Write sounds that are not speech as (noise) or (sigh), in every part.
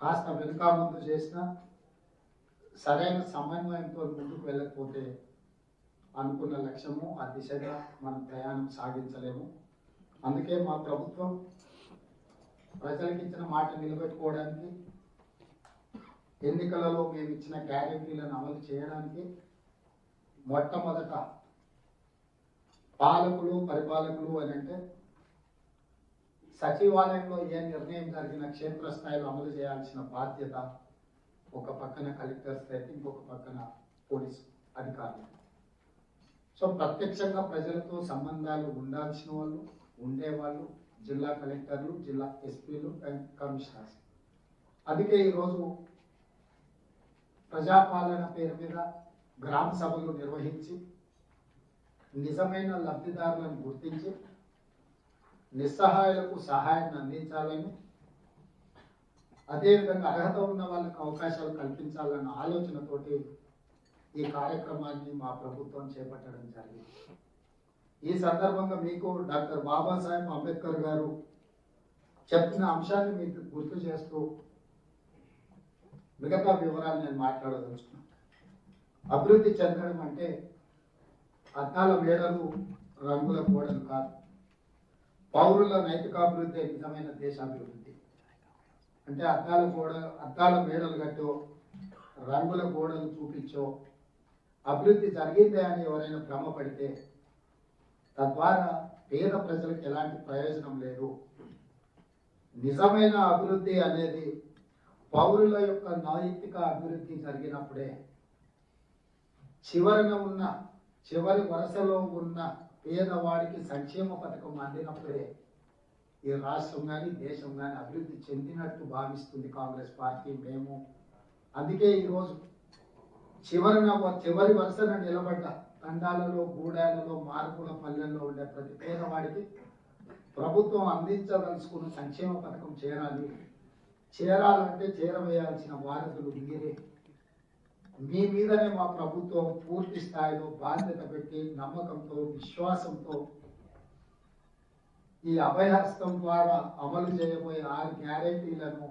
కాస్త వెనుక ముందు చేసిన సరైన సమన్వయంతో ముందుకు వెళ్ళకపోతే అనుకున్న లక్ష్యము ఆ దిశగా మనం ప్రయాణం సాగించలేము. అందుకే మా ప్రభుత్వం ప్రజలకు ఇచ్చిన మాట నిలబెట్టుకోవడానికి ఎన్నికలలో మేము ఇచ్చిన గ్యారెంటీలను అమలు చేయడానికి మొట్టమొదట పాలకులు పరిపాలకులు అని అంటే సచివాలయంలో ఏ నిర్ణయం జరిగిన క్షేత్రస్థాయిలో అమలు చేయాల్సిన బాధ్యత ఒక పక్కన కలెక్టర్ స్థాయి ఇంకొక పక్కన పోలీస్ అధికారులు. సో ప్రత్యక్షంగా ప్రజలతో సంబంధాలు ఉండాల్సిన వాళ్ళు ఉండేవాళ్ళు జిల్లా కలెక్టర్లు జిల్లా ఎస్పీలు అండ్ కమిషనర్స్. అందుకే ఈరోజు ప్రజాపాలన పేరు మీద గ్రామ సభలు నిర్వహించి నిజమైన లబ్ధిదారులను గుర్తించి నిస్సహాయులకు సహాయాన్ని అందించాలని అదేవిధంగా అర్హత ఉన్న వాళ్ళకి అవకాశాలు కల్పించాలన్న ఆలోచనతోటి ఈ కార్యక్రమాన్ని మా ప్రభుత్వం చేపట్టడం జరిగింది. ఈ సందర్భంగా మీకు డాక్టర్ బాబాసాహెబ్ అంబేద్కర్ గారు చెప్పిన అంశాన్ని మీకు గుర్తు చేస్తూ మిగతా వివరాలు నేను మాట్లాడదలుచుకున్నాను. అభివృద్ధి చెందడం అంటే అద్దాల మేడలు రంగుల గోడలు కాదు. పౌరుల నైతికాభివృద్ధి నిజమైన దేశాభివృద్ధి? అంటే అద్దాల గోడ అద్దాల మేడలు కట్టో రంగుల గోడలు చూపించో అభివృద్ధి జరిగిందే అని ఎవరైనా భ్రమపడితే తద్వారా పేద ప్రజలకు ఎలాంటి ప్రయోజనం లేదు. నిజమైన అభివృద్ధి అనేది పౌరుల యొక్క నైతిక అభివృద్ధి జరిగినప్పుడే చివరన ఉన్న చివరి వరుసలో ఉన్న పేదవాడికి సంక్షేమ పథకం అందినప్పుడే ఈ రాష్ట్రం కానీ దేశం కానీ అభివృద్ధి చెందినట్టు భావిస్తుంది కాంగ్రెస్ పార్టీ మేము. అందుకే ఈరోజు చివరిన చివరి వరుసన నిలబడ్డ తండాలలో గూడాలలో మార్పుల పల్లెల్లో ఉండే ప్రతి పేదవాడికి ప్రభుత్వం అందించదలుచుకున్న సంక్షేమ పథకం చేరాలి. చేరాలంటే చేరవేయాల్సిన వారసులు మీరే. మీ మీదనే మా ప్రభుత్వం పూర్తి స్థాయిలో బాధ్యత పెట్టి నమ్మకంతో విశ్వాసంతో ఈ అభయహస్తం ద్వారా అమలు చేయబోయే ఆరు గ్యారెంటీలను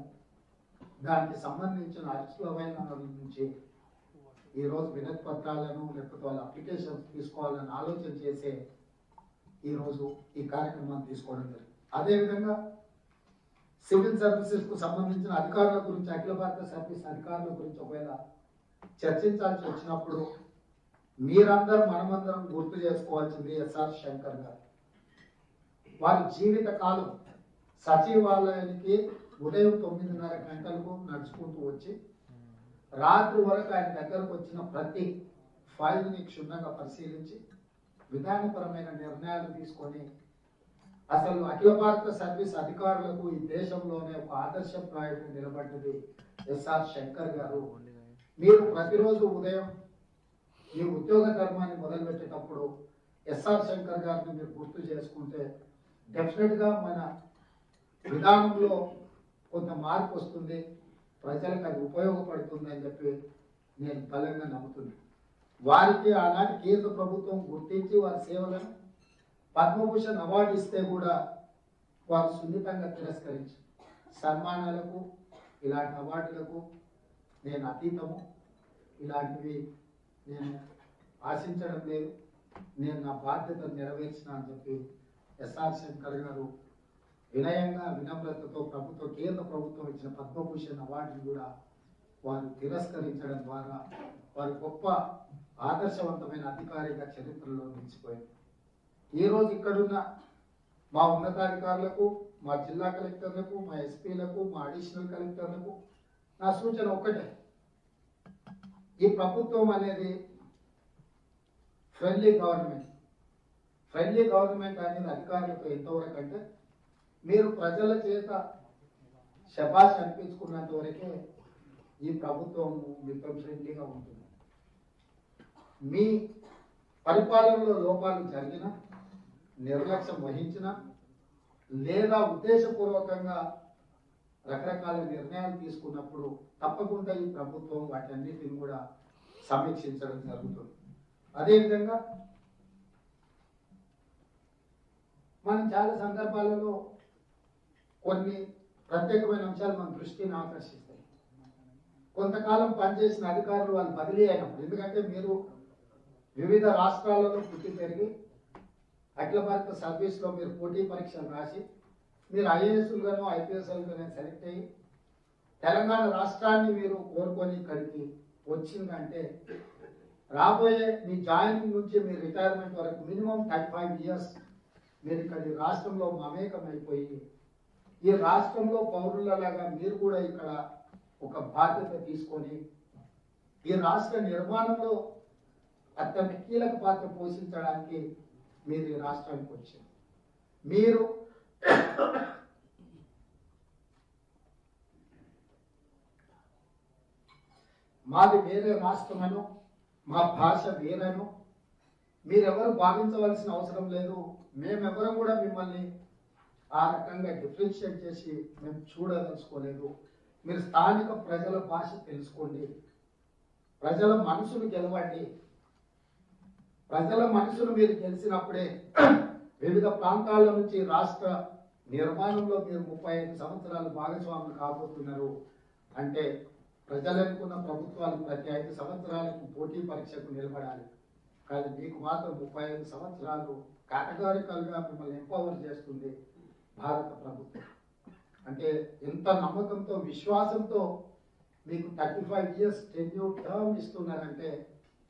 దానికి సంబంధించిన అర్చులమైన నుంచి ఈ రోజు వినతి పత్రాలను లేకపోతే వాళ్ళ అప్లికేషన్స్ తీసుకోవాలని ఆలోచన చేసే ఈ రోజు ఈ కార్యక్రమాన్ని తీసుకోవడం జరిగింది. అదేవిధంగా సివిల్ సర్వీసెస్కు సంబంధించిన అధికారుల గురించి అఖిల భారత సర్వీస్ అధికారుల గురించి ఒకవేళ చర్చించాల్సి వచ్చినప్పుడు మీరందరూ మనమందరం గుర్తు చేసుకోవాల్సింది ఎస్ఆర్ శంకర్ గారు. వారి జీవిత కాలం సచివాలయానికి ఉదయం తొమ్మిదిన్నర గంటలకు నడుచుకుంటూ వచ్చి రాత్రి వరకు ఆయన దగ్గరకు వచ్చిన ప్రతి ఫైల్ని క్షుణ్ణంగా పరిశీలించి విధానపరమైన నిర్ణయాలు తీసుకొని అసలు అఖిల భారత సర్వీస్ అధికారులకు ఈ దేశంలోనే ఒక ఆదర్శప్రాయంగా నిలబడ్డది ఎస్ఆర్ శంకర్ గారు. మీరు ప్రతిరోజు ఉదయం మీ ఉద్యోగ కర్మాన్ని మొదలుపెట్టేటప్పుడు ఎస్ఆర్ శంకర్ గారిని మీరు గుర్తు చేసుకుంటే డెఫినెట్గా మన విధానంలో కొంత మార్పు వస్తుంది ప్రజలకు అది ఉపయోగపడుతుంది అని చెప్పి నేను బలంగా నమ్ముతున్నాను. వారికి ఆనాటి కేంద్ర ప్రభుత్వం గుర్తించి వారి సేవలను పద్మభూషణ్ అవార్డు ఇస్తే కూడా వారు సున్నితంగా తిరస్కరించి సన్మానాలకు ఇలాంటి అవార్డులకు నేను అతీతము. ఇలాంటివి నేను ఆశించడం లేదు. నేను నా బాధ్యత నెరవేర్చిన అని చెప్పి ఎస్ఆర్ శంకర్ గారు వినయంగా వినమ్రతతో ప్రభుత్వ కేంద్ర ప్రభుత్వం ఇచ్చిన పద్మభూషణ్ అవార్డును కూడా వారు తిరస్కరించడం ద్వారా వారు గొప్ప ఆదర్శవంతమైన అధికారిగా చరిత్రలో నిలిచిపోయింది ఈరోజు రోజు ఇక్కడున్న మా ఉన్నతాధికారులకు మా జిల్లా కలెక్టర్లకు మా ఎస్పీలకు మా అడిషనల్ కలెక్టర్లకు నా సూచన ఒక్కటే. ఈ ప్రభుత్వం అనేది ఫ్రెండ్లీ గవర్నమెంట్ ఫ్రెండ్లీ గవర్నమెంట్ అనేది అధికారులకు ఎంతవరకు అంటే మీరు ప్రజల చేత శబాష్ అనిపించుకున్నంత వరకే ఈ ప్రభుత్వం మీతో ఫ్రెండ్లీగా ఉంటుంది. మీ పరిపాలనలో లోపాలు జరిగిన నిర్లక్ష్యం వహించిన లేదా ఉద్దేశపూర్వకంగా రకరకాల నిర్ణయాలు తీసుకున్నప్పుడు తప్పకుండా ఈ ప్రభుత్వం వాటన్నిటిని కూడా సమీక్షించడం జరుగుతుంది. అదేవిధంగా మనం చాలా సందర్భాలలో కొన్ని ప్రత్యేకమైన అంశాలు మన దృష్టిని ఆకర్షిస్తాయి. కొంతకాలం పనిచేసిన అధికారులు వాళ్ళు బదిలీ అయినప్పుడు ఎందుకంటే మీరు వివిధ రాష్ట్రాలలో పుట్టి పెరిగి అఖిల భారత సర్వీస్లో మీరు పోటీ పరీక్షలు రాసి మీరు ఐఏఎస్లుగాను ఐపీఎస్లుగాను సెలెక్ట్ అయ్యి తెలంగాణ రాష్ట్రాన్ని మీరు కోరుకొని ఇక్కడికి వచ్చిందంటే రాబోయే మీ జాయినింగ్ నుంచి మీ రిటైర్మెంట్ వరకు మినిమం థర్టీ ఫైవ్ ఇయర్స్ మీరు ఇక్కడ ఈ రాష్ట్రంలో మమేకమైపోయి ఈ రాష్ట్రంలో పౌరులలాగా మీరు కూడా ఇక్కడ ఒక బాధ్యత తీసుకొని ఈ రాష్ట్ర నిర్మాణంలో అత్యంత కీలక పాత్ర పోషించడానికి మీరు ఈ రాష్ట్రానికి వచ్చారు. మీరు మాది వేరే రాష్ట్రమను మా భాష వేరను. మీరెవరు భావించవలసిన అవసరం లేదు. మేమెవరం కూడా మిమ్మల్ని ఆ రకంగా డిఫరెన్షియేట్ చేసి మేము చూడదలుచుకోలేదు. మీరు స్థానిక ప్రజల భాష తెలుసుకోండి. ప్రజల మనసును గెలవండి. ప్రజల మనసును మీరు గెలిచినప్పుడే వివిధ ప్రాంతాల నుంచి రాష్ట్ర నిర్మాణంలో మీరు ముప్పై ఐదు సంవత్సరాలు భాగస్వాములు కాబోతున్నారు. అంటే ప్రజలనుకున్న ప్రభుత్వాలు ప్రతి ఐదు సంవత్సరాలకు పోటీ పరీక్షకు నిలబడాలి. కానీ మీకు మాత్రం ముప్పై ఐదు సంవత్సరాలు కేటగారికల్గా మిమ్మల్ని ఎంపవర్ చేస్తుంది భారత ప్రభుత్వం. అంటే ఎంత నమ్మకంతో విశ్వాసంతో మీకు thirty five years tenure term ఇస్తున్నారంటే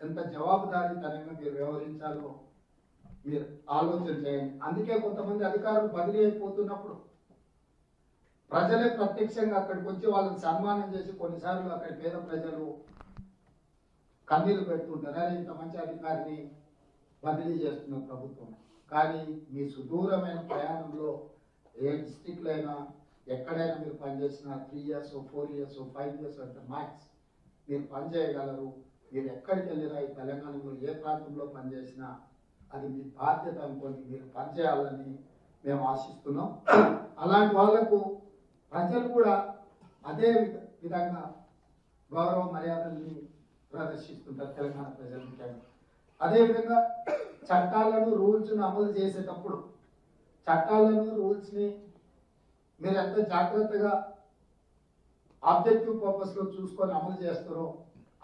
ఎంత జవాబుదారీతనంగా మీరు వ్యవహరించాలో మీరు ఆలోచన చేయండి. అందుకే కొంతమంది అధికారులు బదిలీ అయిపోతున్నప్పుడు ప్రజలే ప్రత్యక్షంగా అక్కడికి వచ్చి వాళ్ళని సన్మానం చేసి కొన్నిసార్లు అక్కడ పేద ప్రజలు కన్నీళ్ళు పెడుతుంటారు. అరే ఇంత మంచి అధికారిని బదిలీ చేస్తున్న ప్రభుత్వం. కానీ మీ సుదూరమైన ప్రయాణంలో ఏ డిస్టిక్లో అయినా ఎక్కడైనా మీరు పనిచేసిన three years four years five years అంటే మ్యాక్స్ మీరు పనిచేయగలరు. మీరు ఎక్కడికి వెళ్ళినా ఈ తెలంగాణలో ఏ ప్రాంతంలో పనిచేసినా అది మీ బాధ్యత అనుకోండి మీరు పనిచేయాలని మేము ఆశిస్తున్నాం. అలాంటి వాళ్ళకు ప్రజలు కూడా అదే విధంగా గౌరవ మర్యాదల్ని ప్రదర్శిస్తుంటారు తెలంగాణ ప్రజలు ముఖ్యంగా అదేవిధంగా చట్టాలను రూల్స్ను అమలు చేసేటప్పుడు చట్టాలను రూల్స్ని మీరు ఎంత జాగ్రత్తగా ఆబ్జెక్టివ్ పర్పస్లో చూసుకొని అమలు చేస్తారో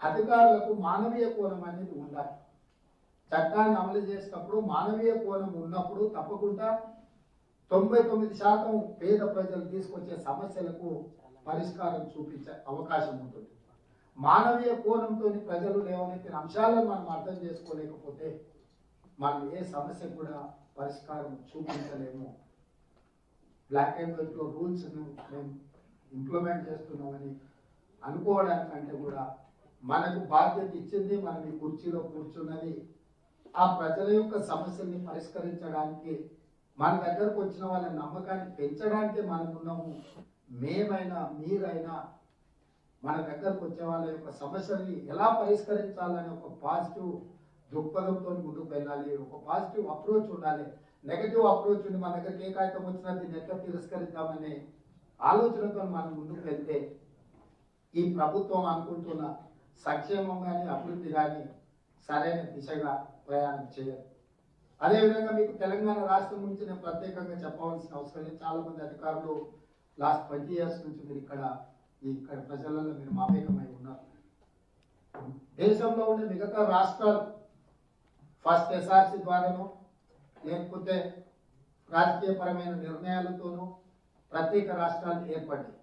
అధికారులకు మానవీయ కోణం అనేది ఉండాలి. చట్టాన్ని అమలు చేసినప్పుడు మానవీయ కోణం ఉన్నప్పుడు తప్పకుండా తొంభై తొమ్మిది శాతం పేద ప్రజలు తీసుకొచ్చే సమస్యలకు పరిష్కారం చూపించే అవకాశం ఉంటుంది. మానవీయ కోణంతో ప్రజలు లేవనెత్తిన అంశాలను మనం అర్థం చేసుకోలేకపోతే మనం ఏ సమస్య కూడా పరిష్కారం చూపించలేము. బ్లాక్ అండ్ వైట్లో రూల్స్ను మేము ఇంప్లిమెంట్ చేస్తున్నామని అనుకోవడానికంటే కూడా మనకు బాధ్యత ఇచ్చింది మనం ఈ కుర్చీలో కూర్చున్నది ఆ ప్రజల యొక్క సమస్యల్ని పరిష్కరించడానికి మన దగ్గరకు వచ్చిన వాళ్ళ నమ్మకాన్ని పెంచడానికి మనకున్నాము మేమైనా మీరైనా మన దగ్గరకు వచ్చే వాళ్ళ యొక్క సమస్యల్ని ఎలా పరిష్కరించాలని ఒక పాజిటివ్ దృక్పథంతో ముందుకు వెళ్ళాలి. ఒక పాజిటివ్ అప్రోచ్ ఉండాలి. నెగటివ్ అప్రోచ్ ఉండి మన దగ్గరికి ఏ కాగితం వచ్చినా దీన్ని ఎట్లా తిరస్కరిద్దామనే ఆలోచనతో మనం ముందుకు వెళ్తే ఈ ప్రభుత్వం అనుకుంటున్న సంక్షేమం కానీ అభివృద్ధి కానీ సరైన దిశగా ప్రయాణం చేయరు. అదేవిధంగా మీకు తెలంగాణ రాష్ట్రం గురించి నేను ప్రత్యేకంగా చెప్పవలసిన అవసరం లేదు. చాలా మంది అధికారులు లాస్ట్ ట్వంటీ ఇయర్స్ నుంచి మీరు ఇక్కడ ఇక్కడ ప్రజలలో మీరు మమేకమై ఉన్నారు. దేశంలో ఉండే మిగతా రాష్ట్రాలు ఫస్ట్ ఎస్ఆర్సి ద్వారాను లేకపోతే రాజకీయపరమైన నిర్ణయాలతోనూ ప్రత్యేక రాష్ట్రాలు ఏర్పడ్డాయి.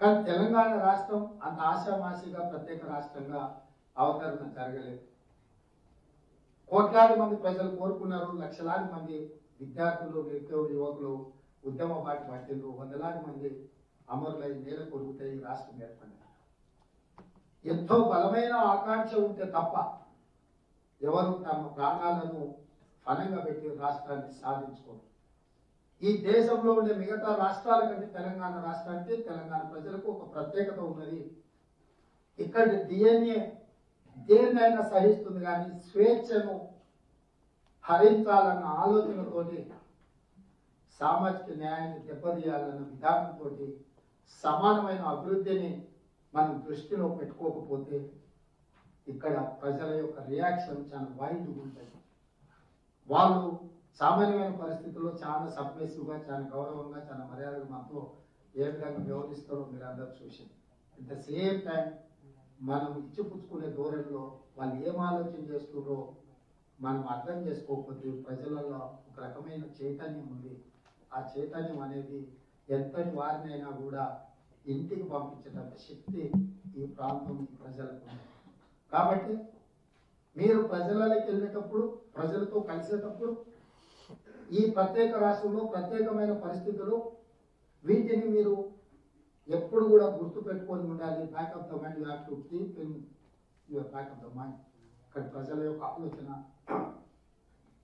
కానీ తెలంగాణ రాష్ట్రం అంత ఆశామాషిగా ప్రత్యేక రాష్ట్రంగా అవతరణ జరగలేదు. కోట్లాది మంది ప్రజలు కోరుకున్నారు లక్షలాది మంది విద్యార్థులు నిరుద్యోగ యువకులు ఉద్యమ పార్టీ పట్టిండ్రు వందలాది మంది అమరులై నేల కొరుగుతాయి ఈ రాష్ట్రం ఏర్పడినారు ఎంతో బలమైన ఆకాంక్ష ఉంటే తప్ప ఎవరు తమ ప్రాణాలను ఫలంగా పెట్టి రాష్ట్రాన్ని సాధించుకోరు. ఈ దేశంలో ఉండే మిగతా రాష్ట్రాల కంటే తెలంగాణ రాష్ట్రానికి తెలంగాణ ప్రజలకు ఒక ప్రత్యేకత ఉన్నది. ఇక్కడ డిఎన్ఏ దేన్నైనా సహిస్తుంది కానీ స్వేచ్ఛను హరించాలన్న ఆలోచనతోటి సామాజిక న్యాయాన్ని దెబ్బతీయాలన్న విధానంతో సమానమైన అభివృద్ధిని మనం దృష్టిలో పెట్టుకోకపోతే ఇక్కడ ప్రజల యొక్క రియాక్షన్ చాలా వైల్డ్గా ఉంటుంది. వాళ్ళు సామాన్యమైన పరిస్థితుల్లో చాలా సబ్మిసివ్గా చాలా గౌరవంగా చాలా మర్యాదగా మాతో ఏ విధంగా వ్యవహరిస్తారో మీరు అందరూ చూసి అట్ ద సేమ్ టైం మనం ఇచ్చిపుచ్చుకునే ధోరణిలో వాళ్ళు ఏం ఆలోచన చేస్తున్నారో మనం అర్థం చేసుకోకపోతే ప్రజలలో ఒక రకమైన చైతన్యం ఉంది. ఆ చైతన్యం అనేది ఎంతటి వారినైనా కూడా ఇంటికి పంపించేటంత శక్తి ఈ ప్రాంతం ప్రజలకు కాబట్టి మీరు ప్రజలలోకి వెళ్ళేటప్పుడు ప్రజలతో కలిసేటప్పుడు ఈ ప్రత్యేక రాష్ట్రంలో ప్రత్యేకమైన పరిస్థితులు వీటిని మీరు ఎప్పుడు కూడా గుర్తు పెట్టుకొని ఉండాలి. Back of the mind you have to keep in your back of the mind ఇక్కడ ప్రజల యొక్క ఆలోచన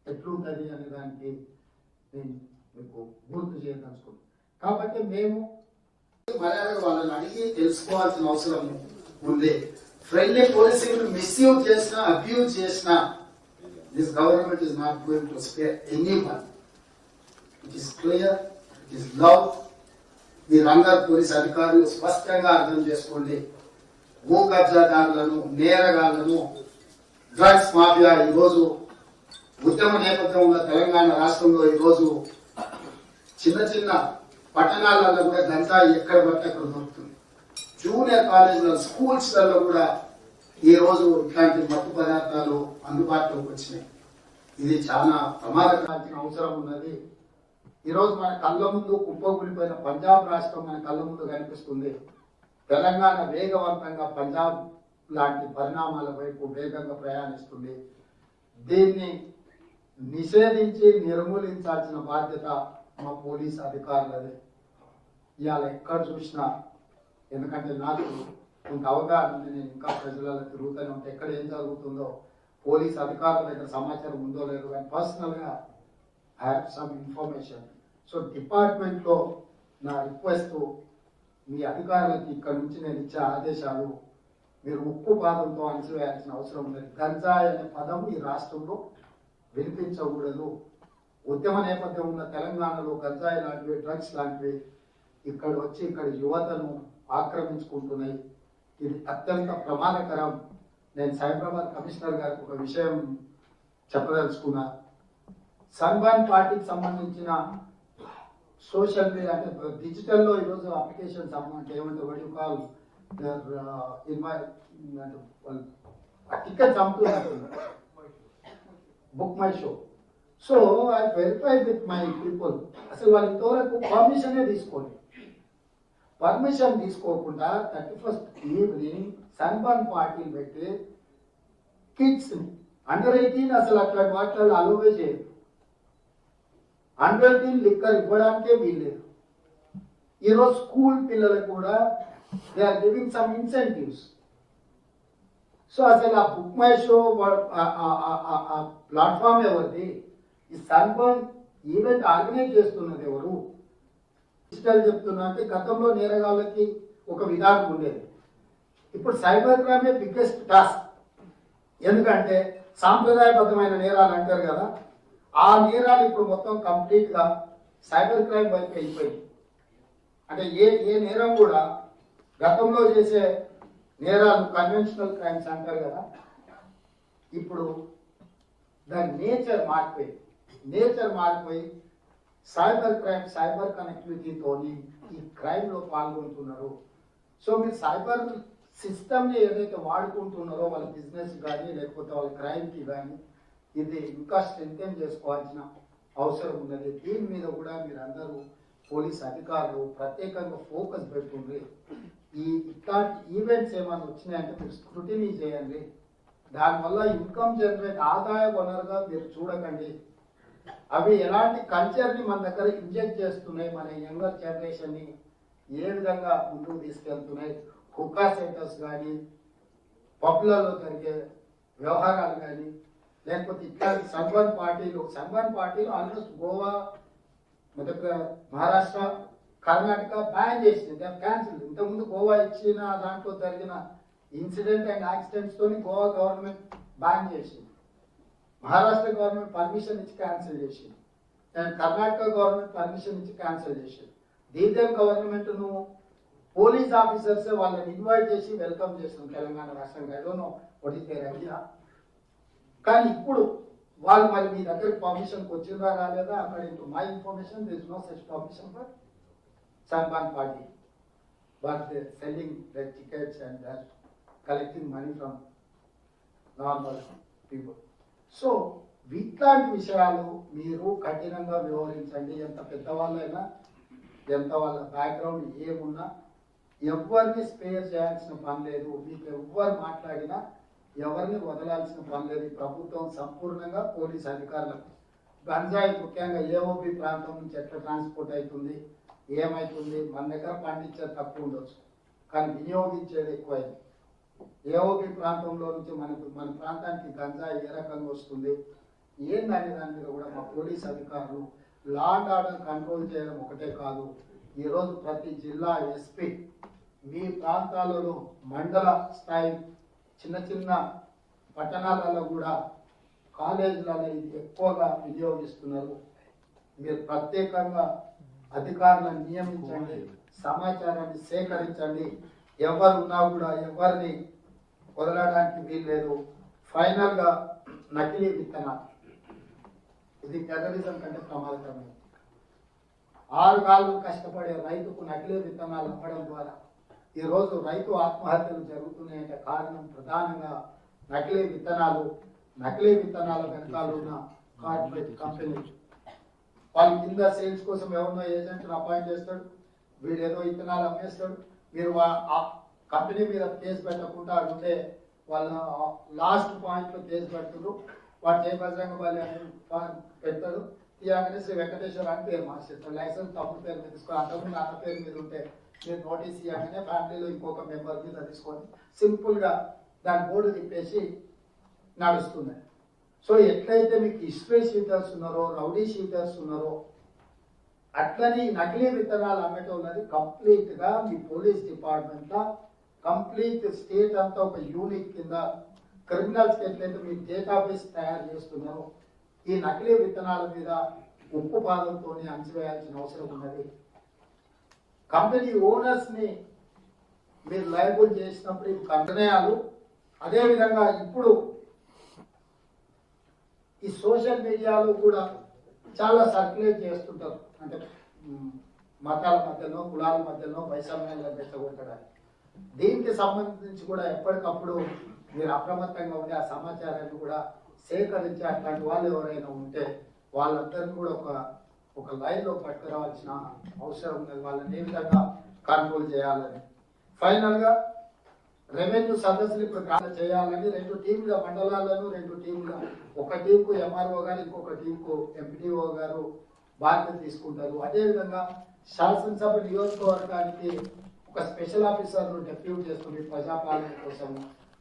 ఎట్లుంటుంది అనే దానికి నేను మీకు గుర్తు చేయదలుచుకున్నాను కాబట్టి మేము మర్యాద వాళ్ళని అడిగి తెలుసుకోవాల్సిన అవసరం ఉంది. ఫ్రెండ్లీ పోలీసింగ్ మిస్యూజ్ చేసిన అబ్యూజ్ చేసిన this government is not going to spare any one it is clear it is love మీరందరూ పోలీస్ అధికారులు స్పష్టంగా అర్థం చేసుకోండి. భూ కబ్జాదారులను నేరగాళ్ళను డ్రగ్స్ మాఫియా ఈరోజు ఉద్యమ నేపథ్యం ఉన్న తెలంగాణ రాష్ట్రంలో ఈరోజు చిన్న చిన్న పట్టణాలలో కూడా గంజా ఎక్కడ పడితే అక్కడ దొరుకుతుంది. జూనియర్ కాలేజీలో స్కూల్స్లలో కూడా ఈ రోజు ఇట్లాంటి మత్తు పదార్థాలు అందుబాటులోకి వచ్చినాయి. ఇది చాలా ప్రమాదకరాల్సిన అవసరం ఉన్నది. ఈరోజు మన కళ్ళ ముందు కుప్పకూలిపోయిన పంజాబ్ రాష్ట్రం మన కళ్ళ ముందు కనిపిస్తుంది. తెలంగాణ వేగవంతంగా పంజాబ్ లాంటి పరిణామాల వైపు వేగంగా ప్రయాణిస్తుంది. దీన్ని నిషేధించి నిర్మూలించాల్సిన బాధ్యత మా పోలీస్ అధికారులదే. ఇవాళ ఎక్కడ చూసినా ఎందుకంటే నాకు కొంత అవగాహన ఉంది నేను ఇంకా ప్రజలలో తిరుగుతూనే ఉంటే ఎక్కడ ఏం జరుగుతుందో పోలీస్ అధికారుల దగ్గర సమాచారం ఉందో లేదో కానీ పర్సనల్గా I have some information so డిపార్ట్మెంట్లో నా రిక్వెస్ట్ మీ అధికారులకి ఇక్కడ నుంచి నేను ఇచ్చే ఆదేశాలు మీరు ఉక్కు పాదంతో అణిచివేయాల్సిన అవసరం లేదు. గంజాయి అనే పదం ఈ రాష్ట్రంలో వినిపించకూడదు. ఉద్యమ నేపథ్యం ఉన్న తెలంగాణలో గంజాయి లాంటివి డ్రగ్స్ లాంటివి ఇక్కడ వచ్చి ఇక్కడ యువతను ఆక్రమించుకుంటున్నాయి. ఇది అత్యంత ప్రమాదకరం. నేను సైబరాబాద్ కమిషనర్ గారికి ఒక విషయం చెప్పదలుచుకున్నా. సన్బాన్ పార్టీకి సంబంధించిన సోషల్ మీడియా అంటే డిజిటల్లో ఈరోజు అప్లికేషన్ సంబంధించి ఏమంటే వడి కాల్ టికెట్స్ అమ్ముతున్నారు Book My Show so I verify with my people అసలు వాళ్ళ తోరకు పర్మిషనే తీసుకోండి పర్మిషన్ తీసుకోకుండా థర్టీ ఫస్ట్ ఈవినింగ్ సన్బర్న్ పార్టీని పెట్టి కిడ్స్ అండర్ ఎయిటీన్ అసలు అట్లా మాట్లాడాలి అలోవే చేయరు. అండర్ ఎయిటీన్ లిక్కర్ ఇవ్వడానికే వీల్లేదు. ఈరోజు స్కూల్ పిల్లలకు కూడా they are giving some incentives so అసలు ఆ బుక్ మై షో ప్లాట్ఫామ్ ఎవరిది? ఈ సన్బర్న్ ఈవెంట్ ఆర్గనైజ్ చేస్తున్నది ఎవరు? డిజిటల్ చెప్తున్నా అంటే గతంలో నేరగాళ్ళకి ఒక విధానం ఉండేది. ఇప్పుడు సైబర్ క్రైమే బిగ్గెస్ట్ టాస్క్ ఎందుకంటే సాంప్రదాయబద్ధమైన నేరాలు అంటారు కదా ఆ నేరాలు ఇప్పుడు మొత్తం కంప్లీట్గా సైబర్ క్రైమ్ వైపు వెళ్ళిపోయింది అంటే ఏ ఏ నేరం కూడా గతంలో చేసే నేరాలు కన్వెన్షనల్ క్రైమ్స్ అంటారు కదా ఇప్పుడు దాని నేచర్ మారిపోయి నేచర్ మారిపోయి సైబర్ క్రైమ్ సైబర్ కనెక్టివిటీతోని ఈ క్రైమ్లో పాల్గొంటున్నారు. సో మీరు సైబర్ సిస్టమ్ని ఏదైతే వాడుకుంటున్నారో వాళ్ళ బిజినెస్ కానీ లేకపోతే వాళ్ళ క్రైమ్కి కానీ ఇది ఇంకా స్ట్రెంథెన్ చేసుకోవాల్సిన అవసరం ఉన్నది. దీని మీద కూడా మీరందరూ పోలీస్ అధికారులు ప్రత్యేకంగా ఫోకస్ పెట్టుండ్రి ఈ ఇట్లాంటి ఈవెంట్స్ ఏమైనా వచ్చినాయంటే మీరు స్క్రూటినీ చేయండి. దానివల్ల ఇన్కమ్ జనరేట్ ఆదాయ వనరుగా మీరు చూడకండి. అవి ఎలాంటి కల్చర్ని మన దగ్గర ఇంజెక్ట్ చేస్తున్నాయి. మన యంగర్ జనరేషన్ని ఏ విధంగా ముందుకు తీసుకెళ్తున్నాయి. హుక్కా సెంటర్స్ కానీ పబ్లలో జరిగే వ్యవహారాలు కానీ లేకపోతే ఇట్లాంటి సన్బర్న్ పార్టీలు సన్బర్న్ పార్టీలు ఆల్మోస్ట్ గోవా మొదట మహారాష్ట్ర కర్ణాటక బ్యాన్ చేసింది. క్యాన్సిల్ ఇంతకుముందు గోవా ఇచ్చిన దాంట్లో జరిగిన ఇన్సిడెంట్ అండ్ యాక్సిడెంట్స్తో తోని గోవా గవర్నమెంట్ బ్యాన్ చేసింది. మహారాష్ట్ర గవర్నమెంట్ పర్మిషన్ ఇచ్చి క్యాన్సిల్ చేసింది. అండ్ కర్ణాటక గవర్నమెంట్ పర్మిషన్ ఇచ్చి క్యాన్సిల్ చేసింది. దీంతో గవర్నమెంట్ను పోలీస్ ఆఫీసర్స్ వాళ్ళని ఇన్వైట్ చేసి వెల్కమ్ చేస్తాం తెలంగాణ రాష్ట్రంగా. ఏదోనో don't know what is there idea కానీ ఇప్పుడు వాళ్ళు మరి మీ దగ్గరికి పర్మిషన్కి వచ్చిందా రాలేదా? According to my information this no such permission for Sunburn party but selling the tickets and that collecting money from normal people so ఇట్లాంటి విషయాలు మీరు కఠినంగా వ్యవహరించండి. ఎంత పెద్దవాళ్ళైనా ఎంత వాళ్ళ బ్యాక్గ్రౌండ్ ఏమున్నా ఎవరిని స్పేర్ చేయాల్సిన పని లేదు. మీకు ఎవ్వరు మాట్లాడినా ఎవరిని వదలాల్సిన పని లేదు. ప్రభుత్వం సంపూర్ణంగా పోలీస్ అధికారులకు గంజాయి ముఖ్యంగా ఏఓబి ప్రాంతం నుంచి ఎట్లా ట్రాన్స్పోర్ట్ అవుతుంది ఏమవుతుంది మన దగ్గర పండించేది తక్కువ ఉండొచ్చు. కానీ వినియోగించేది ఎక్కువైంది. ఏఓబి ప్రాంతంలో నుంచి మనకు మన ప్రాంతానికి గంజాయి ఏ రకంగా వస్తుంది? ఏందనే దాని మీద కూడా మా పోలీస్ అధికారులు లా అండ్ ఆర్డర్ కంట్రోల్ చేయడం ఒకటే కాదు. ఈరోజు ప్రతి జిల్లా ఎస్పీ మీ ప్రాంతాలలో మండల స్థాయి చిన్న చిన్న పట్టణాలలో కూడా కాలేజీలలో ఇది ఎక్కువగా వినియోగిస్తున్నారు. మీరు ప్రత్యేకంగా అధికారులను నియమించండి సమాచారాన్ని సేకరించండి. ఎవరున్నా కూడా ఎవరిని వదలడానికి వీల్లేదు. ఫైనల్గా నకిలీ విత్తనాలు ఇది టెర్రరిజం కంటే ప్రమాదకరమైనది. ఆరు కాళ్ళు కష్టపడే రైతుకు నకిలీ విత్తనాలు అమ్మడం ద్వారా ఈ రోజు రైతు ఆత్మహత్యలు జరుగుతున్నాయంటే కారణం ప్రధానంగా నకిలీ విత్తనాలు నకిలీ విత్తనాల వెనకాల ఉన్న కార్పొరేట్ కంపెనీలు. వాళ్ళ కింద సేల్స్ కోసం ఎవరినో ఏజెంట్ని అపాయింట్ చేస్తాడు వీడు ఏదో విత్తనాలు అమ్మేస్తాడు మీరు ఆ కంపెనీ మీద కేసు పెట్టకుండా ఉంటే వాళ్ళ లాస్ట్ పాయింట్లో కేసు పెడుతున్నారు వాడు జయ వాళ్ళు బలి అని పెడతాడు. తీయగానే శ్రీ వెంకటేశ్వర అని పేరు మార్చేస్తాడు లైసెన్స్ తప్పుడు పేరు మీద తీసుకో అంతకుముందు అన్న పేరు మీద ఉంటే మీరు నోటీస్ ఇవ్వగానే ఫ్యామిలీలో ఇంకొక మెంబర్ మీద తీసుకొని సింపుల్గా దాని బోర్డు తిప్పేసి నడుస్తుంది. సో ఎట్లయితే మీకు హిస్టరీ షీటర్స్ ఉన్నారో రౌడీ షీటర్స్ ఉన్నారో అట్లని నకిలీ విత్తనాలు అమ్మటం అనేది కంప్లీట్గా మీ పోలీస్ డిపార్ట్మెంట్లో కంప్లీట్ స్టేట్ అంతా ఒక యూనిట్ కింద క్రిమినల్స్కి ఎట్లయితే మీరు డేటాబేస్ తయారు చేస్తున్నారో ఈ నకిలీ విత్తనాల మీద ఉప్పు పాదంతో అంచివేయాల్సిన అవసరం ఉన్నది. కంపెనీ ఓనర్స్ని మీరు లైబుల్ చేసినప్పుడు ఈ నిర్ణయాలు అదే విధంగా ఇప్పుడు ఈ సోషల్ మీడియాలో కూడా చాలా సర్క్యులేట్ చేస్తుంటారు. అంటే మతాల మధ్యలో కులాల మధ్యలో వైషమ్యాలను పెట్టగొట్టడానికి దీనికి సంబంధించి కూడా ఎప్పటికప్పుడు మీరు అప్రమత్తంగా ఉండి ఆ సమాచారాన్ని కూడా సేకరించి అట్లాంటి వాళ్ళు ఎవరైనా ఉంటే వాళ్ళందరినీ కూడా ఒక ఒక లైన్లో పట్టుకురావాల్సిన అవసరం ఉన్నది. వాళ్ళని ఏ విధంగా కంట్రోల్ చేయాలని. ఫైనల్గా రెవెన్యూ సదస్సులు ఇప్పుడు కాల చేయాలని రెండు టీంల మండలాలను రెండు టీంల. ఒక టీంకు ఎంఆర్ఓ గారు ఇంకొక టీంకు ఎంపీడీఓ గారు బాధ్యత తీసుకుంటారు. అదేవిధంగా శాసనసభ నియోజకవర్గానికి ఒక స్పెషల్ ఆఫీసర్ను డెప్యూట్ చేస్తుంది ప్రజాపాలన కోసం.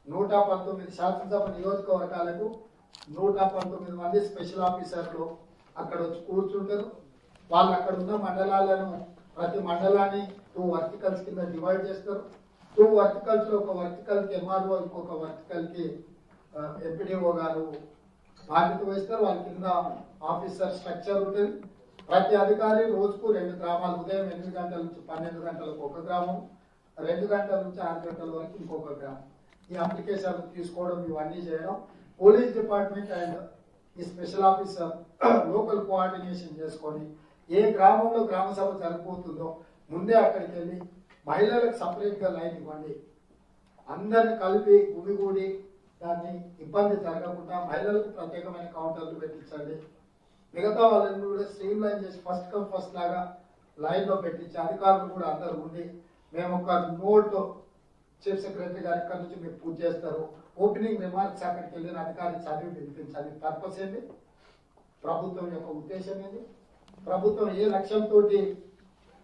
నూట పంతొమ్మిది శాసనసభ నియోజకవర్గాలకు నూట పంతొమ్మిది మంది స్పెషల్ ఆఫీసర్లు అక్కడ వచ్చి కూర్చుంటారు. వాళ్ళు అక్కడ ఉన్న మండలాలను ప్రతి మండలాన్ని టూ వర్టికల్స్ కింద డివైడ్ చేస్తారు. టూ వర్టికల్స్లో ఒక వర్టికల్కి ఎంఆర్ఓ ఇంకొక వర్టికల్కి ఎంపీడీఓ గారు బాధ్యత వేస్తారు వాళ్ళ కింద ఆఫీసర్ స్ట్రక్చర్ ఉంటుంది. ప్రతి అధికారి రోజుకు రెండు గ్రామాలు ఉదయం ఎనిమిది గంటల నుంచి పన్నెండు గంటలకు ఒక గ్రామం రెండు గంటల నుంచి ఆరు గంటల వరకు ఇంకొక గ్రామం. ఈ అప్లికేషన్ తీసుకోవడం ఇవన్నీ చేయడం. పోలీస్ డిపార్ట్మెంట్ అండ్ ఈ స్పెషల్ ఆఫీసర్ (clears throat) లోకల్ కోఆర్డినేషన్ చేసుకొని ఏ గ్రామంలో గ్రామ సభ జరగబోతుందో ముందే అక్కడికి వెళ్ళి మహిళలకు సపరేట్గా లైన్ ఇవ్వండి. అందరిని కలిపి గుమిగూడి దాన్ని ఇబ్బంది జరగకుండా మహిళలకు ప్రత్యేకమైన కౌంటర్లు పెట్టించండి. మిగతా వాళ్ళని కూడా స్ట్రీమ్ లైన్ చేసి ఫస్ట్ కమ్ ఫస్ట్ లాగా లైన్లో పెట్టించి అధికారులు కూడా అందరు ఉండి మేము ఒక నోట్ చీఫ్ సెక్రటరీ గారి ఇక్కడ నుంచి మీకు పూజ చేస్తారు. ఓపెనింగ్ రిమార్క్స్ అక్కడికి వెళ్ళిన అధికారి చదివి వినిపించాలి. పర్పస్ ఏంటి? ప్రభుత్వం యొక్క ఉద్దేశం ఏంటి? ప్రభుత్వం ఏ లక్ష్యంతో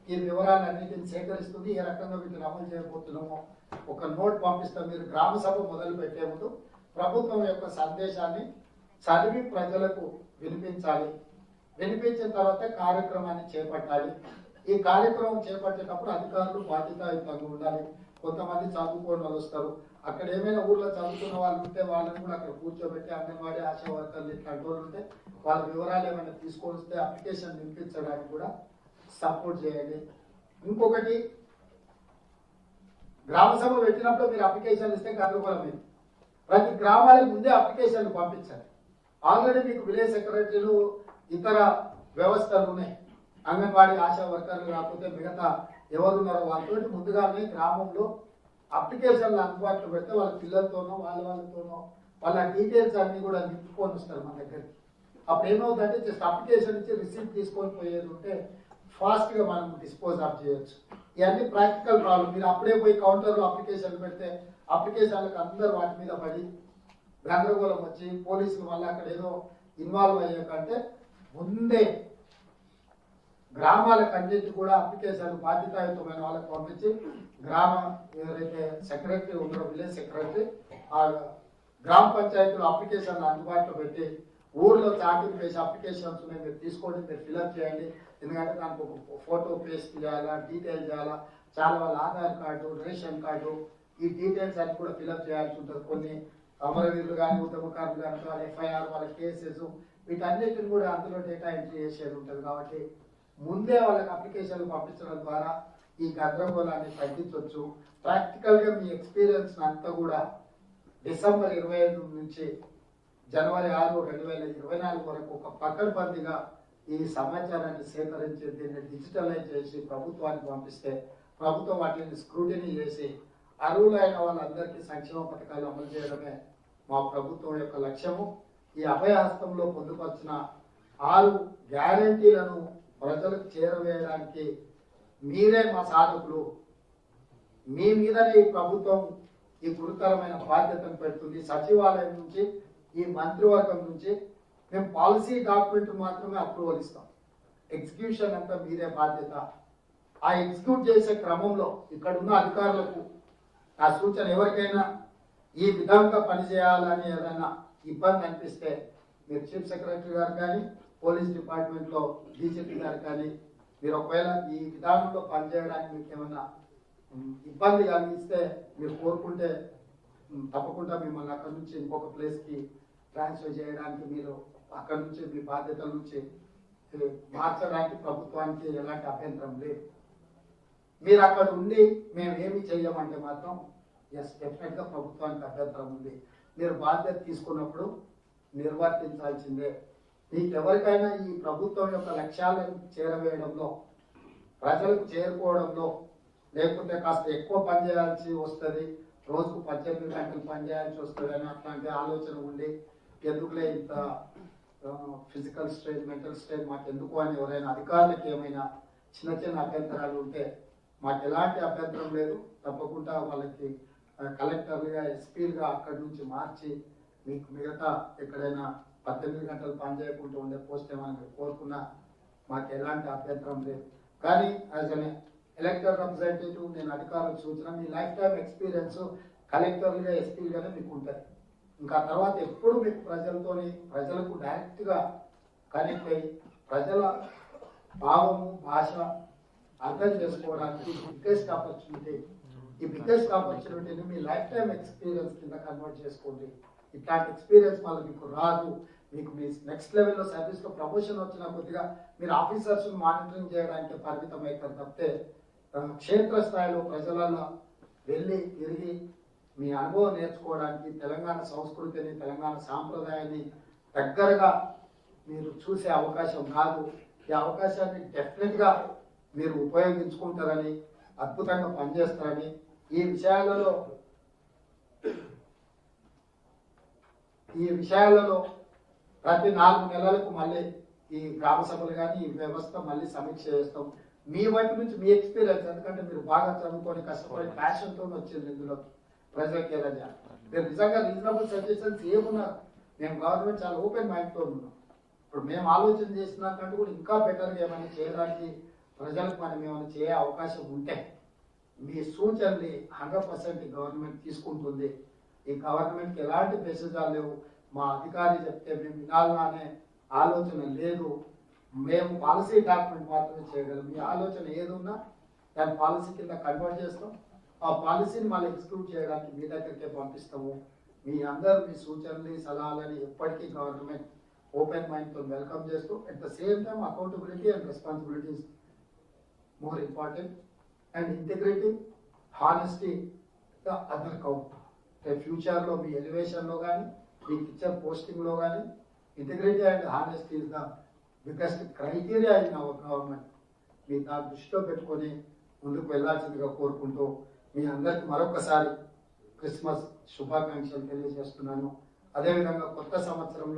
ఈ వివరాలన్నింటిని సేకరిస్తుంది ఏ రకంగా వీటిని అమలు చేయబోతున్నామో ఒక నోట్ పంపిస్తాం. మీరు గ్రామ సభ మొదలు పెట్టే ముందు ప్రభుత్వం యొక్క సందేశాన్ని చదివి ప్రజలకు వినిపించాలి. వినిపించిన తర్వాత కార్యక్రమాన్ని చేపట్టాలి. ఈ కార్యక్రమం చేపట్టేటప్పుడు అధికారులు బాధ్యతాయుతంగా ఉండాలి. కొంతమంది చదువుకోని వాళ్ళు వస్తారు. అక్కడ ఏమైనా ఊర్లో చదువుకున్న వాళ్ళు ఉంటే వాళ్ళని కూడా అక్కడ కూర్చోబెట్టి అంగన్వాడీ ఆశా వర్కర్లు ఇట్లాంటి వాళ్ళు ఉంటే వాళ్ళ వివరాలు ఏమైనా తీసుకొని వస్తే అప్లికేషన్ నింపించడానికి కూడా సపోర్ట్ చేయండి. ఇంకొకటి గ్రామ సభ పెట్టినప్పుడు మీరు అప్లికేషన్ ఇస్తే గందరగోళమైంది ప్రతి గ్రామాలకు ముందే అప్లికేషన్లు పంపించాలి ఆల్రెడీ మీకు విలేజ్ సెక్రటరీలు ఇతర వ్యవస్థలు ఉన్నాయి. అంగన్వాడీ ఆశా వర్కర్లు కాకపోతే మిగతా ఎవరున్నారో వాళ్ళతో ముందుగానే గ్రామంలో అప్లికేషన్లు అందుబాటులో పెడితే వాళ్ళ పిల్లలతోనో వాళ్ళ వాళ్ళతోనో వాళ్ళ డీటెయిల్స్ అన్నీ కూడా నింపుకొని వస్తారు మన దగ్గరికి. అప్పుడు ఏమవుతుందంటే జస్ట్ అప్లికేషన్ ఇచ్చి రిసీప్ట్ తీసుకొని పోయేది ఉంటే ఫాస్ట్గా మనం డిస్పోజ్ ఆఫ్ చేయొచ్చు. ఇవన్నీ ప్రాక్టికల్ ప్రాబ్లం మీరు అప్పుడే పోయి కౌంటర్లో అప్లికేషన్ పెడితే అప్లికేషన్లకు అందరు వాటి మీద పడి గందరగోళం వచ్చి పోలీసులు మళ్ళీ అక్కడ ఏదో ఇన్వాల్వ్ అయ్యే కంటే ముందే గ్రామాలకు అన్నిటి కూడా అప్లికేషన్ బాధ్యతాయుతమైన వాళ్ళకి పంపించి గ్రామ ఎవరైతే సెక్రటరీ ఉన్నారో విలేజ్ సెక్రటరీ ఆ గ్రామ పంచాయతీలో అప్లికేషన్ అందుబాటులో పెట్టి ఊర్లో చాటింగ్ వేసి అప్లికేషన్స్ ఉన్నాయి. మీరు తీసుకోండి మీరు ఫిల్అప్ చేయండి. ఎందుకంటే దానికి ఒక ఫోటో పేస్ట్ చేయాలా డీటెయిల్ చేయాలా? చాలా వాళ్ళ ఆధార్ కార్డు రేషన్ కార్డు ఈ డీటెయిల్స్ అన్ని కూడా ఫిల్అప్ చేయాల్సి ఉంటుంది. కొన్ని అమరవీరులు కానీ ఉద్యమకారులు కానీ వాళ్ళ ఎఫ్ఐఆర్ వాళ్ళ కేసెస్ వీటన్నిటిని కూడా అందులో డేటా ఎంట్రీ చేసేది ఉంటుంది. కాబట్టి ముందే వాళ్ళకి అప్లికేషన్లు పంపించడం ద్వారా ఈ గందరగోళాన్ని తగ్గించవచ్చు. ప్రాక్టికల్గా మీ ఎక్స్పీరియన్స్ అంతా కూడా డిసెంబర్ ఇరవై ఐదు నుంచి జనవరి ఆరు రెండు వేల ఇరవై నాలుగు వరకు ఒక పకడ్బందీగా ఈ సమాచారాన్ని సేకరించి దీన్ని డిజిటలైజ్ చేసి ప్రభుత్వానికి పంపిస్తే ప్రభుత్వం వాటిని స్క్రూటినీ చేసి అర్హులైన వాళ్ళందరికీ సంక్షేమ పథకాలు అమలు చేయడమే మా ప్రభుత్వం యొక్క లక్ష్యము. ఈ అభయహస్తంలో పొందుపరిచిన ఆరు గ్యారంటీలను ప్రజలకు చేరవేయడానికి మీరే మా సాధకులు. మీ మీదనే ఈ ప్రభుత్వం ఈ గురుతరమైన బాధ్యతను పెడుతుంది. సచివాలయం నుంచి ఈ మంత్రివర్గం నుంచి మేము పాలసీ డాక్యుమెంట్ మాత్రమే అప్రూవల్ ఇస్తాం. ఎగ్జిక్యూషన్ అంతా మీరే బాధ్యత. ఆ ఎగ్జిక్యూట్ చేసే క్రమంలో ఇక్కడ ఉన్న అధికారులకు ఆ సూచన ఎవరికైనా ఈ విధంగా పనిచేయాలని ఏదైనా ఇబ్బంది అనిపిస్తే మీరు చీఫ్ సెక్రటరీ గారు కానీ పోలీస్ డిపార్ట్మెంట్లో డీజీపీ గారు కానీ మీరు ఒకవేళ ఈ విధానంలో పనిచేయడానికి మీకు ఏమైనా ఇబ్బంది కలిగిస్తే మీరు కోరుకుంటే తప్పకుండా మిమ్మల్ని అక్కడ నుంచి ఇంకొక ప్లేస్కి ట్రాన్స్ఫర్ చేయడానికి మీరు అక్కడ నుంచి మీ బాధ్యతల నుంచి మార్చడానికి ప్రభుత్వానికి ఎలాంటి అభ్యంతరం లేదు. మీరు అక్కడ ఉండి మేము ఏమి చేయమంటే మాత్రం ఎస్ డెఫినెట్గా ప్రభుత్వానికి అభ్యంతరం ఉంది. మీరు బాధ్యత తీసుకున్నప్పుడు నిర్వర్తించాల్సిందే. మీకు ఎవరికైనా ఈ ప్రభుత్వం యొక్క లక్ష్యాలను చేరవేయడంలో ప్రజలకు చేరుకోవడంలో లేకుంటే కాస్త ఎక్కువ పని చేయాల్సి వస్తుంది. రోజుకు పద్దెనిమిది గంటలు పని చేయాల్సి అట్లాంటి ఆలోచన ఉండి ఎందుకులే ఇంత ఫిజికల్ స్ట్రెయిన్ మెంటల్ స్ట్రెయిన్ మాకు ఎందుకు అని ఎవరైనా అధికారులకు ఏమైనా చిన్న చిన్న అభ్యంతరాలు ఉంటే మాకు ఎలాంటి అభ్యంతరం లేదు. తప్పకుండా వాళ్ళకి కలెక్టర్గా కలెక్టర్లుగా ఎస్పీలుగా అక్కడి నుంచి మార్చి మీకు మిగతా ఎక్కడైనా పద్దెనిమిది గంటలు పని చేయకుండా ఉండే పోస్ట్ ఏమైనా కోరుకున్నా మాకు ఎలాంటి అభ్యంతరం లేదు. కానీ యాజ్ అనే ఎలక్టెడ్ రిప్రజెంటేటివ్ నేను అధికారం సూచన మీ లైఫ్ టైం ఎక్స్పీరియన్స్ కలెక్టర్లుగా ఎస్పీలుగానే మీకు ఉంటుంది ఇంకా తర్వాత ఎప్పుడు మీకు ప్రజలతోని ప్రజలకు డైరెక్ట్గా కనెక్ట్ అయ్యి ప్రజల భావము భాష అర్థం చేసుకోవడానికి బిగ్గెస్ట్ ఆపర్చునిటీ ఈ బిగ్గెస్ట్ ఆపర్చునిటీని మీ లైఫ్ టైం ఎక్స్పీరియన్స్ కింద కన్వర్ట్ చేసుకోండి. ఇట్లాంటి ఎక్స్పీరియన్స్ వల్ల మీకు రాదు. మీకు మీ నెక్స్ట్ లెవెల్లో సర్వీస్లో ప్రమోషన్ వచ్చిన కొద్దిగా మీరు ఆఫీసర్స్ మానిటరింగ్ చేయడానికి పరిమితం అవుతారు తప్పితే క్షేత్ర స్థాయిలో ప్రజలలో వెళ్ళి తిరిగి మీ అనుభవం నేర్చుకోవడానికి తెలంగాణ సంస్కృతిని తెలంగాణ సాంప్రదాయాన్ని దగ్గరగా మీరు చూసే అవకాశం కాదు. ఈ అవకాశాన్ని డెఫినెట్గా మీరు ఉపయోగించుకుంటారని అద్భుతంగా పనిచేస్తారని ఈ విషయాలలో ఈ విషయాలలో ప్రతి నాలుగు నెలలకు మళ్ళీ ఈ గ్రామ సభలు కానీ ఈ వ్యవస్థ మళ్ళీ సమీక్ష చేస్తాం. మీ వైపు నుంచి మీ ఎక్స్పీరియన్స్ ఎందుకంటే మీరు బాగా చదువుకొని కష్టపడి ప్యాషన్తో వచ్చింది ఇందులో ప్రజలకు ఏదైనా మీరు నిజంగా రీజనబుల్ సజెషన్స్ ఏమున్నా మేము గవర్నమెంట్ చాలా ఓపెన్తో ఉన్నాం. ఇప్పుడు మేము ఆలోచన చేసిన కంటే కూడా ఇంకా బెటర్గా ఏమైనా చేయడానికి ప్రజలకు మనం ఏమైనా చేయ అవకాశం ఉంటే మీ సూచనని హండ్రెడ్ పర్సెంట్ గవర్నమెంట్ తీసుకుంటుంది. ఈ గవర్నమెంట్కి ఎలాంటి మెసేజాలు లేవు. మా అధికారి చెప్తే మేము వినాలనే ఆలోచన లేదు. మేము పాలసీ డాక్యుమెంట్ మాత్రమే చేయగలం మీ ఆలోచన ఏదున్నా దాని పాలసీ కింద కన్వర్ట్ చేస్తాం. ఆ పాలసీని మళ్ళీ ఎక్స్క్లూడ్ చేయడానికి మీ దగ్గరికే పంపిస్తాము. మీ అందరు మీ సూచనలు సలహాలని ఎప్పటికీ గవర్నమెంట్ ఓపెన్ మైండ్తో వెల్కమ్ చేస్తూ at the same time accountability and responsibilities more important. And integrity honesty the other count. ఫ్యూచర్లో మీ ఎలివేషన్లో కానీ మీ కిచెన్ పోస్టింగ్లో కానీ integrity and honesty is the biggest criteria అయిన ఒక గవర్నమెంట్ మీ దాని దృష్టిలో పెట్టుకొని ముందుకు వెళ్ళాల్సిందిగా కోరుకుంటూ మీ అందరికి మరొకసారి క్రిస్మస్ శుభాకాంక్షలు తెలియజేస్తున్నాను. అదేవిధంగా కొత్త సంవత్సరంలో